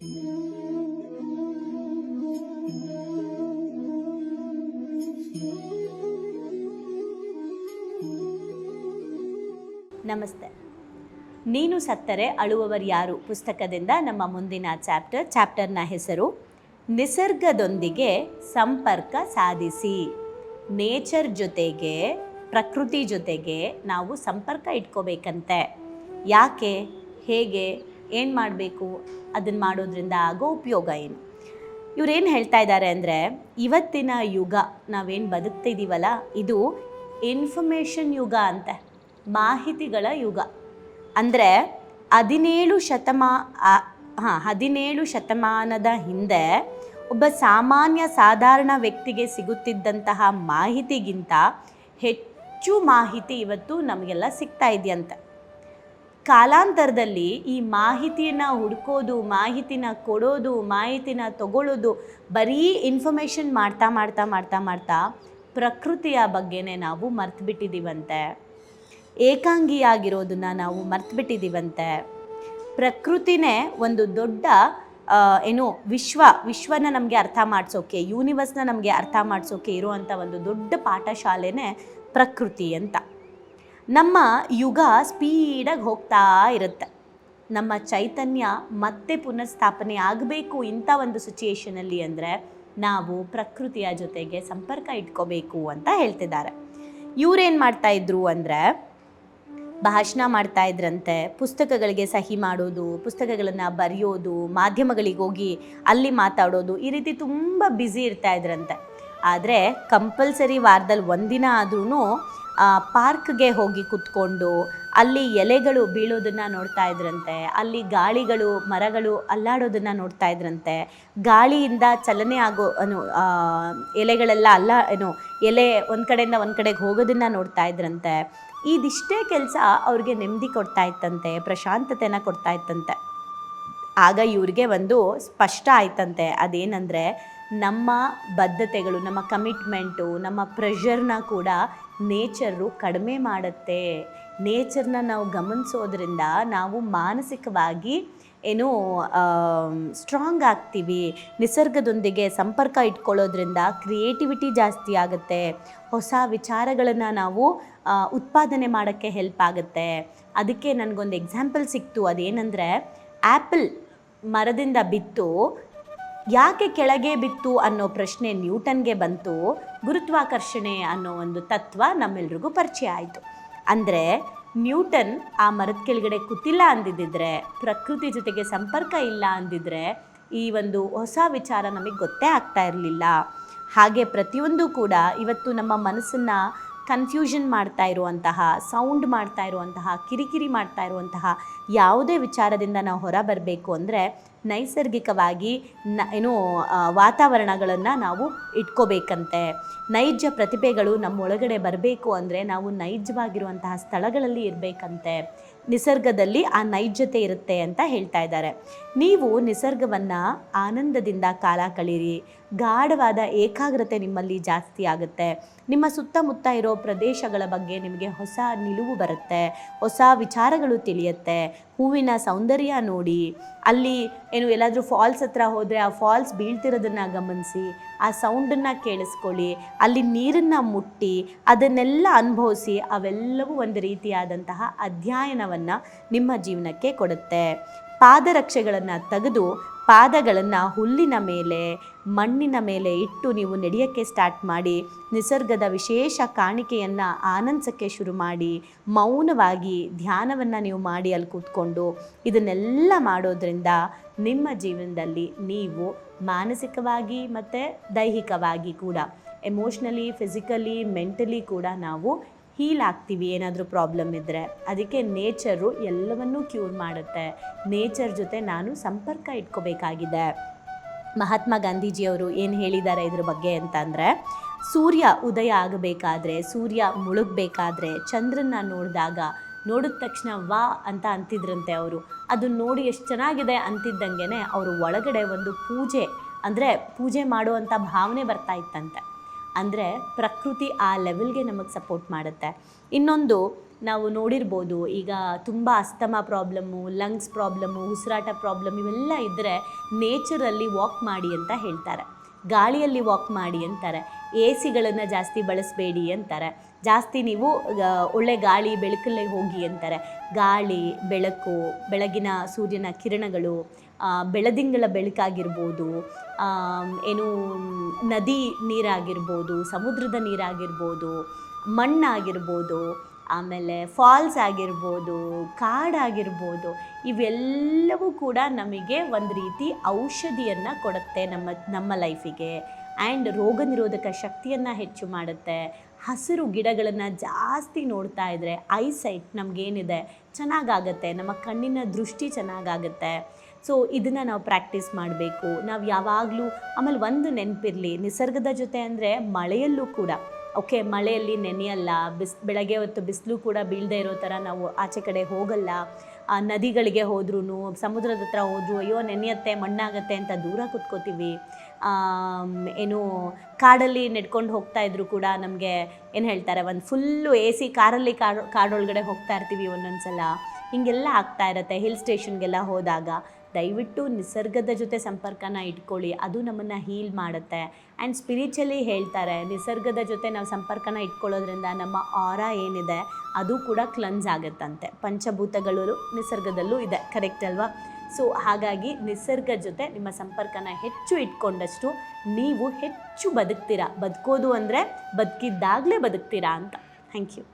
ನಮಸ್ತೆ. ನೀನು ಸತ್ತರೆ ಅಳುವವರು ಯಾರು? ಪುಸ್ತಕದಿಂದ ನಮ್ಮ ಮುಂದಿನ ಚಾಪ್ಟರ್, ಚಾಪ್ಟರ್ನ ಹೆಸರು, ನಿಸರ್ಗದೊಂದಿಗೆ ಸಂಪರ್ಕ ಸಾಧಿಸಿ. ನೇಚರ್ ಜೊತೆಗೆ, ಪ್ರಕೃತಿ ಜೊತೆಗೆ ನಾವು ಸಂಪರ್ಕ ಇಟ್ಕೋಬೇಕಂತೆ. ಯಾಕೆ? ಹೇಗೆ? ಏನು ಮಾಡಬೇಕು? ಅದನ್ನು ಮಾಡೋದ್ರಿಂದ ಆಗೋ ಉಪಯೋಗ ಏನು? ಇವರೇನು ಹೇಳ್ತಾ ಇದ್ದಾರೆ ಅಂದರೆ, ಇವತ್ತಿನ ಯುಗ, ನಾವೇನು ಬದುಕ್ತಿದ್ದೀವಲ್ಲ ಇದು ಇನ್ಫಾರ್ಮೇಷನ್ ಯುಗ ಅಂತೆ, ಮಾಹಿತಿಗಳ ಯುಗ. ಅಂದರೆ, ಹದಿನೇಳು ಶತಮಾ ಹಾಂ, ಹದಿನೇಳು ಶತಮಾನದ ಹಿಂದೆ, ಒಬ್ಬ ಸಾಮಾನ್ಯ ಸಾಧಾರಣ ವ್ಯಕ್ತಿಗೆ ಸಿಗುತ್ತಿದ್ದಂತಹ ಮಾಹಿತಿಗಿಂತ ಹೆಚ್ಚು ಮಾಹಿತಿ ಇವತ್ತು ನಮಗೆಲ್ಲ ಸಿಗ್ತಾ ಇದೆಯಂತೆ. ಕಾಲಾಂತರದಲ್ಲಿ ಈ ಮಾಹಿತಿಯನ್ನು ಹುಡ್ಕೋದು, ಮಾಹಿತಿನ ಕೊಡೋದು, ಮಾಹಿತಿನ ತಗೊಳ್ಳೋದು ಬರೀ ಇನ್ಫಾರ್ಮೇಷನ್ ಮಾಡ್ತಾ ಮಾಡ್ತಾ ಮಾಡ್ತಾ ಮಾಡ್ತಾ ಪ್ರಕೃತಿಯ ಬಗ್ಗೆನೇ ನಾವು ಮರ್ತ್ಬಿಟ್ಟಿದ್ದೀವಂತೆ ಏಕಾಂಗಿಯಾಗಿರೋದನ್ನು ನಾವು ಮರ್ತ್ಬಿಟ್ಟಿದ್ದೀವಂತೆ ಪ್ರಕೃತಿನೇ ಒಂದು ದೊಡ್ಡ ಏನು ವಿಶ್ವ, ವಿಶ್ವನ ನಮಗೆ ಅರ್ಥ ಮಾಡಿಸೋಕೆ ಯೂನಿವರ್ಸ್ನ ನಮಗೆ ಅರ್ಥ ಮಾಡಿಸೋಕೆ ಇರುವಂಥ ಒಂದು ದೊಡ್ಡ ಪಾಠಶಾಲೆನೇ ಪ್ರಕೃತಿ ಅಂತ. ನಮ್ಮ ಯುಗ ಸ್ಪೀಡಾಗಿ ಹೋಗ್ತಾ ಇರುತ್ತೆ. ನಮ್ಮ ಚೈತನ್ಯ ಮತ್ತೆ ಪುನಃಸ್ಥಾಪನೆ ಆಗಬೇಕು ಇಂಥ ಒಂದು ಸಿಚುಯೇಷನಲ್ಲಿ ಅಂದರೆ ನಾವು ಪ್ರಕೃತಿಯ ಜೊತೆಗೆ ಸಂಪರ್ಕ ಇಟ್ಕೋಬೇಕು ಅಂತ ಹೇಳ್ತಿದ್ದಾರೆ. ಇವ್ರೇನು ಮಾಡ್ತಾ ಇದ್ರು ಅಂದರೆ ಭಾಷಣ ಮಾಡ್ತಾ ಇದ್ರಂತೆ, ಪುಸ್ತಕಗಳಿಗೆ ಸಹಿ ಮಾಡೋದು, ಪುಸ್ತಕಗಳನ್ನು ಬರೆಯೋದು, ಮಾಧ್ಯಮಗಳಿಗೆ ಹೋಗಿ ಅಲ್ಲಿ ಮಾತಾಡೋದು, ಈ ರೀತಿ ತುಂಬ ಬ್ಯುಸಿ ಇರ್ತಾ ಇದ್ರಂತೆ. ಆದರೆ ಕಂಪಲ್ಸರಿ ವಾರದಲ್ಲಿ ಒಂದಿನ ಆದ್ರೂ ಪಾರ್ಕ್ಗೆ ಹೋಗಿ ಕುತ್ಕೊಂಡು ಅಲ್ಲಿ ಎಲೆಗಳು ಬೀಳೋದನ್ನು ನೋಡ್ತಾ ಇದ್ರಂತೆ, ಅಲ್ಲಿ ಗಾಳಿಗಳು, ಮರಗಳು ಅಲ್ಲಾಡೋದನ್ನು ನೋಡ್ತಾ ಇದ್ರಂತೆ. ಗಾಳಿಯಿಂದ ಚಲನೆ ಆಗೋ ಅನು ಎಲೆಗಳೆಲ್ಲ ಅಲ್ಲ, ಏನು, ಎಲೆ ಒಂದು ಕಡೆಯಿಂದ ಒಂದು ಕಡೆಗೆ ಹೋಗೋದನ್ನು ನೋಡ್ತಾ ಇದ್ರಂತೆ. ಇದಿಷ್ಟೇ ಕೆಲಸ ಅವ್ರಿಗೆ ನೆಮ್ಮದಿ ಕೊಡ್ತಾ ಇತ್ತಂತೆ, ಪ್ರಶಾಂತತೆನ ಕೊಡ್ತಾ ಇತ್ತಂತೆ. ಆಗ ಇವ್ರಿಗೆ ಒಂದು ಸ್ಪಷ್ಟ ಆಯ್ತಂತೆ, ಅದೇನಂದರೆ ನಮ್ಮ ಬದ್ಧತೆಗಳು, ನಮ್ಮ ಕಮಿಟ್ಮೆಂಟು ನಮ್ಮ ಪ್ರೆಷರ್ನ ಕೂಡ ನೇಚರು ಕಡಿಮೆ ಮಾಡುತ್ತೆ. ನೇಚರ್ನ ನಾವು ಗಮನಿಸೋದ್ರಿಂದ ನಾವು ಮಾನಸಿಕವಾಗಿ ಏನು ಸ್ಟ್ರಾಂಗ್ ಆಗ್ತೀವಿ. ನಿಸರ್ಗದೊಂದಿಗೆ ಸಂಪರ್ಕ ಇಟ್ಕೊಳ್ಳೋದ್ರಿಂದ ಕ್ರಿಯೇಟಿವಿಟಿ ಜಾಸ್ತಿ ಆಗುತ್ತೆ. ಹೊಸ ವಿಚಾರಗಳನ್ನು ನಾವು ಉತ್ಪಾದನೆ ಮಾಡೋಕ್ಕೆ ಹೆಲ್ಪ್ ಆಗುತ್ತೆ. ಅದಕ್ಕೆ ನನಗೊಂದು ಎಕ್ಸಾಂಪಲ್ ಸಿಕ್ತು. ಅದೇನೆಂದರೆ ಆ್ಯಪಲ್ ಮರದಿಂದ ಬಿತ್ತು. ಯಾಕೆ ಕೆಳಗೆ ಬಿತ್ತು ಅನ್ನೋ ಪ್ರಶ್ನೆ ನ್ಯೂಟನ್ಗೆ ಬಂತು. ಗುರುತ್ವಾಕರ್ಷಣೆ ಅನ್ನೋ ಒಂದು ತತ್ವ ನಮ್ಮೆಲ್ರಿಗೂ ಪರಿಚಯ ಆಯಿತು. ಅಂದರೆ ನ್ಯೂಟನ್ ಆ ಮರದ ಕೆಳಗಡೆ ಕೂತಿಲ್ಲ ಅಂದಿದ್ದಿದ್ರೆ ಪ್ರಕೃತಿ ಜೊತೆಗೆ ಸಂಪರ್ಕ ಇಲ್ಲ ಅಂದಿದ್ರೆ ಈ ಒಂದು ಹೊಸ ವಿಚಾರ ನಮಗೆ ಗೊತ್ತೇ ಆಗ್ತಾ ಇರಲಿಲ್ಲ. ಹಾಗೆ ಪ್ರತಿಯೊಂದು ಕೂಡ ಇವತ್ತು ನಮ್ಮ ಮನಸ್ಸನ್ನು ಕನ್ಫ್ಯೂಷನ್ ಮಾಡ್ತಾ ಇರುವಂತಹ ಸೌಂಡ್ ಮಾಡ್ತಾ ಇರುವಂತಹ, ಕಿರಿಕಿರಿ ಮಾಡ್ತಾ ಇರುವಂತಹ ಯಾವುದೇ ವಿಚಾರದಿಂದ ನಾವು ಹೊರ ಬರಬೇಕು ಅಂದರೆ ನೈಸರ್ಗಿಕವಾಗಿ ನ, ಏನು ವಾತಾವರಣಗಳನ್ನು ನಾವು ಇಟ್ಕೋಬೇಕಂತೆ. ನೈಜ ಪ್ರತಿಭೆಗಳು ನಮ್ಮೊಳಗಡೆ ಬರಬೇಕು ಅಂದರೆ ನಾವು ನೈಜವಾಗಿರುವಂತಹ ಸ್ಥಳಗಳಲ್ಲಿ ಇರಬೇಕಂತೆ. ನಿಸರ್ಗದಲ್ಲಿ ಆ ನೈಜತೆ ಇರುತ್ತೆ ಅಂತ ಹೇಳ್ತಾ ಇದ್ದಾರೆ. ನೀವು ನಿಸರ್ಗವನ್ನು ಆನಂದದಿಂದ ಕಾಲ ಕಳೀರಿ. ಗಾಢವಾದ ಏಕಾಗ್ರತೆ ನಿಮ್ಮಲ್ಲಿ ಜಾಸ್ತಿ ಆಗುತ್ತೆ. ನಿಮ್ಮ ಸುತ್ತಮುತ್ತ ಇರೋ ಪ್ರದೇಶಗಳ ಬಗ್ಗೆ ನಿಮಗೆ ಹೊಸ ನಿಲುವು ಬರುತ್ತೆ. ಹೊಸ ವಿಚಾರಗಳು ತಿಳಿಯುತ್ತೆ. ಹೂವಿನ ಸೌಂದರ್ಯ ನೋಡಿ. ಅಲ್ಲಿ ಏನು ಎಲ್ಲಾದರೂ ಫಾಲ್ಸ್ ಹತ್ರ ಹೋದರೆ ಆ ಫಾಲ್ಸ್ ಬೀಳ್ತಿರೋದನ್ನು ಗಮನಿಸಿ, ಆ ಸೌಂಡನ್ನು ಕೇಳಿಸ್ಕೊಳ್ಳಿ. ಅಲ್ಲಿ ನೀರನ್ನು ಮುಟ್ಟಿ, ಅದನ್ನೆಲ್ಲ ಅನುಭವಿಸಿ ಅವೆಲ್ಲವೂ ಒಂದು ರೀತಿಯಾದಂತಹ ಅಧ್ಯಯನವನ್ನು ನಿಮ್ಮ ಜೀವನಕ್ಕೆ ಕೊಡುತ್ತೆ. ಪಾದರಕ್ಷೆಗಳನ್ನು ತೆಗೆದು ಪಾದಗಳನ್ನು ಹುಲ್ಲಿನ ಮೇಲೆ, ಮಣ್ಣಿನ ಮೇಲೆ ಇಟ್ಟು ನೀವು ನಡೆಯೋಕ್ಕೆ ಸ್ಟಾರ್ಟ್ ಮಾಡಿ, ನಿಸರ್ಗದ ವಿಶೇಷ ಕಾಣಿಕೆಯನ್ನು ಆನಂದಿಸೋಕ್ಕೆ ಶುರು ಮಾಡಿ, ಮೌನವಾಗಿ ಧ್ಯಾನವನ್ನು ನೀವು ಮಾಡಿ ಅಲ್ಲಿ ಕೂತ್ಕೊಂಡು ಇದನ್ನೆಲ್ಲ ಮಾಡೋದ್ರಿಂದ ನಿಮ್ಮ ಜೀವನದಲ್ಲಿ ನೀವು ಮಾನಸಿಕವಾಗಿ ಮತ್ತು ದೈಹಿಕವಾಗಿ ಕೂಡ ಎಮೋಷ್ನಲಿ ಫಿಸಿಕಲಿ ಮೆಂಟಲಿ ಕೂಡ ನಾವು ಹೀಲ್ ಆಗ್ತೀವಿ, ಏನಾದರೂ ಪ್ರಾಬ್ಲಮ್ ಇದ್ದರೆ ಅದಕ್ಕೆ ನೇಚರು ಎಲ್ಲವನ್ನೂ ಕ್ಯೂರ್ ಮಾಡುತ್ತೆ. ನೇಚರ್ ಜೊತೆ ನಾನು ಸಂಪರ್ಕ ಇಟ್ಕೋಬೇಕಾಗಿದೆ. ಮಹಾತ್ಮ ಗಾಂಧೀಜಿಯವರು ಏನು ಹೇಳಿದ್ದಾರೆ ಇದ್ರ ಬಗ್ಗೆ ಅಂತಂದರೆ ಸೂರ್ಯ ಉದಯ ಆಗಬೇಕಾದ್ರೆ, ಸೂರ್ಯ ಮುಳುಗಬೇಕಾದ್ರೆ ಚಂದ್ರನ್ನ ನೋಡಿದಾಗ ನೋಡಿದ ತಕ್ಷಣ ವಾ ಅಂತ ಅಂತಿದ್ರಂತೆ ಅವರು. ಅದು ನೋಡಿ ಎಷ್ಟು ಚೆನ್ನಾಗಿದೆ ಅಂತಿದ್ದಂಗೆ ಅವರು ಒಳಗಡೆ ಒಂದು ಪೂಜೆ, ಅಂದರೆ ಪೂಜೆ ಮಾಡುವಂಥ ಭಾವನೆ ಬರ್ತಾ ಇತ್ತಂತೆ. ಅಂದರೆ ಪ್ರಕೃತಿ ಆ ಲೆವೆಲ್ಗೆ ನಮಗೆ ಸಪೋರ್ಟ್ ಮಾಡುತ್ತೆ. ಇನ್ನೊಂದು ನಾವು ನೋಡಿರ್ಬೋದು, ಈಗ ತುಂಬ ಅಸ್ತಮ ಪ್ರಾಬ್ಲಮ್ಮು ಲಂಗ್ಸ್ ಪ್ರಾಬ್ಲಮ್ಮು ಉಸಿರಾಟ ಪ್ರಾಬ್ಲಮ್ ಇವೆಲ್ಲ ಇದ್ದರೆ ನೇಚರಲ್ಲಿ ವಾಕ್ ಮಾಡಿ ಅಂತ ಹೇಳ್ತಾರೆ. ಗಾಳಿಯಲ್ಲಿ ವಾಕ್ ಮಾಡಿ ಅಂತಾರೆ. ಎ ಸಿಗಳನ್ನು ಜಾಸ್ತಿ ಬಳಸಬೇಡಿ ಅಂತಾರೆ. ಜಾಸ್ತಿ ನೀವು ಒಳ್ಳೆ ಗಾಳಿ ಬೆಳಕಲ್ಲೇ ಹೋಗಿ ಅಂತಾರೆ. ಗಾಳಿ, ಬೆಳಕು, ಬೆಳಗಿನ ಸೂರ್ಯನ ಕಿರಣಗಳು ಬೆಳದಿಂಗಳ ಬೆಳಕಾಗಿರ್ಬೋದು ಏನು, ನದಿ ನೀರಾಗಿರ್ಬೋದು, ಸಮುದ್ರದ ನೀರಾಗಿರ್ಬೋದು, ಮಣ್ಣಾಗಿರ್ಬೋದು, ಆಮೇಲೆ ಫಾಲ್ಸ್ ಆಗಿರ್ಬೋದು, ಕಾಡಾಗಿರ್ಬೋದು, ಇವೆಲ್ಲವೂ ಕೂಡ ನಮಗೆ ಒಂದು ರೀತಿ ಔಷಧಿಯನ್ನು ಕೊಡುತ್ತೆ ನಮ್ಮ ನಮ್ಮ ಲೈಫಿಗೆ. ಆ್ಯಂಡ್ ರೋಗ ನಿರೋಧಕ ಶಕ್ತಿಯನ್ನು ಹೆಚ್ಚು ಮಾಡುತ್ತೆ. ಹಸಿರು ಗಿಡಗಳನ್ನು ಜಾಸ್ತಿ ನೋಡ್ತಾ ಇದ್ದರೆ ಐಸೈಟ್ ನಮಗೇನಿದೆ, ಚೆನ್ನಾಗಾಗತ್ತೆ. ನಮ್ಮ ಕಣ್ಣಿನ ದೃಷ್ಟಿ ಚೆನ್ನಾಗಾಗತ್ತೆ. ಸೊ ಇದನ್ನು ನಾವು ಪ್ರಾಕ್ಟೀಸ್ ಮಾಡಬೇಕು. ನಾವು ಯಾವಾಗಲೂ ಆಮೇಲೆ ಒಂದು ನೆನಪಿರಲಿ, ನಿಸರ್ಗದ ಜೊತೆ ಅಂದರೆ ಮಳೆಯಲ್ಲೂ ಕೂಡ. ಓಕೆ ಮಳೆಯಲ್ಲಿ ನೆನೆಯಲ್ಲ, ಬಿಸ್, ಬೆಳಗ್ಗೆ ಹೊತ್ತು ಬಿಸಿಲು ಕೂಡ ಬೀಳದೆ ಇರೋ ಥರ ನಾವು ಆಚೆ ಕಡೆ ಹೋಗಲ್ಲ. ಆ ನದಿಗಳಿಗೆ ಹೋದ್ರೂ ಸಮುದ್ರದ ಹತ್ರ ಹೋದ್ರು, ಅಯ್ಯೋ ನೆನೆಯತ್ತೆ, ಮಣ್ಣಾಗತ್ತೆ ಅಂತ ದೂರ ಕೂತ್ಕೋತೀವಿ. ಏನು ಕಾಡಲ್ಲಿ ನೆಡ್ಕೊಂಡು ಹೋಗ್ತಾ ಇದ್ರು ಕೂಡ ನಮಗೆ ಏನು ಹೇಳ್ತಾರೆ, ಒಂದು ಫುಲ್ಲು ಎ ಸಿ ಕಾರಲ್ಲಿ ಕಾಡು, ಕಾಡೊಳಗಡೆ ಹೋಗ್ತಾ ಇರ್ತೀವಿ ಒಂದೊಂದು ಸಲ ಹಿಂಗೆಲ್ಲ ಆಗ್ತಾ ಇರತ್ತೆ ಹಿಲ್ ಸ್ಟೇಷನ್ಗೆಲ್ಲ ಹೋದಾಗ. ದಯವಿಟ್ಟು ನಿಸರ್ಗದ ಜೊತೆ ಸಂಪರ್ಕನ ಇಟ್ಕೊಳ್ಳಿ. ಅದು ನಮ್ಮನ್ನು ಹೀಲ್ ಮಾಡುತ್ತೆ. ಆ್ಯಂಡ್ ಸ್ಪಿರಿಚುಲಿ ಹೇಳ್ತಾರೆ, ನಿಸರ್ಗದ ಜೊತೆ ನಾವು ಸಂಪರ್ಕನ ಇಟ್ಕೊಳ್ಳೋದ್ರಿಂದ ನಮ್ಮ ಆರ ಏನಿದೆ, ಅದು ಕೂಡ ಕ್ಲನ್ಸ್ ಆಗುತ್ತಂತೆ. ಪಂಚಭೂತಗಳು ನಿಸರ್ಗದಲ್ಲೂ ಇದೆ ಕರೆಕ್ಟ್ ಅಲ್ವಾ? ಸೊ ಹಾಗಾಗಿ ನಿಸರ್ಗ ಜೊತೆ ನಿಮ್ಮ ಸಂಪರ್ಕನ ಹೆಚ್ಚು ಇಟ್ಕೊಂಡಷ್ಟು ನೀವು ಹೆಚ್ಚು ಬದುಕ್ತೀರಾ. ಬದುಕೋದು ಅಂದರೆ ಬದುಕಿದ್ದಾಗಲೇ ಬದುಕ್ತೀರಾ ಅಂತ. Thank you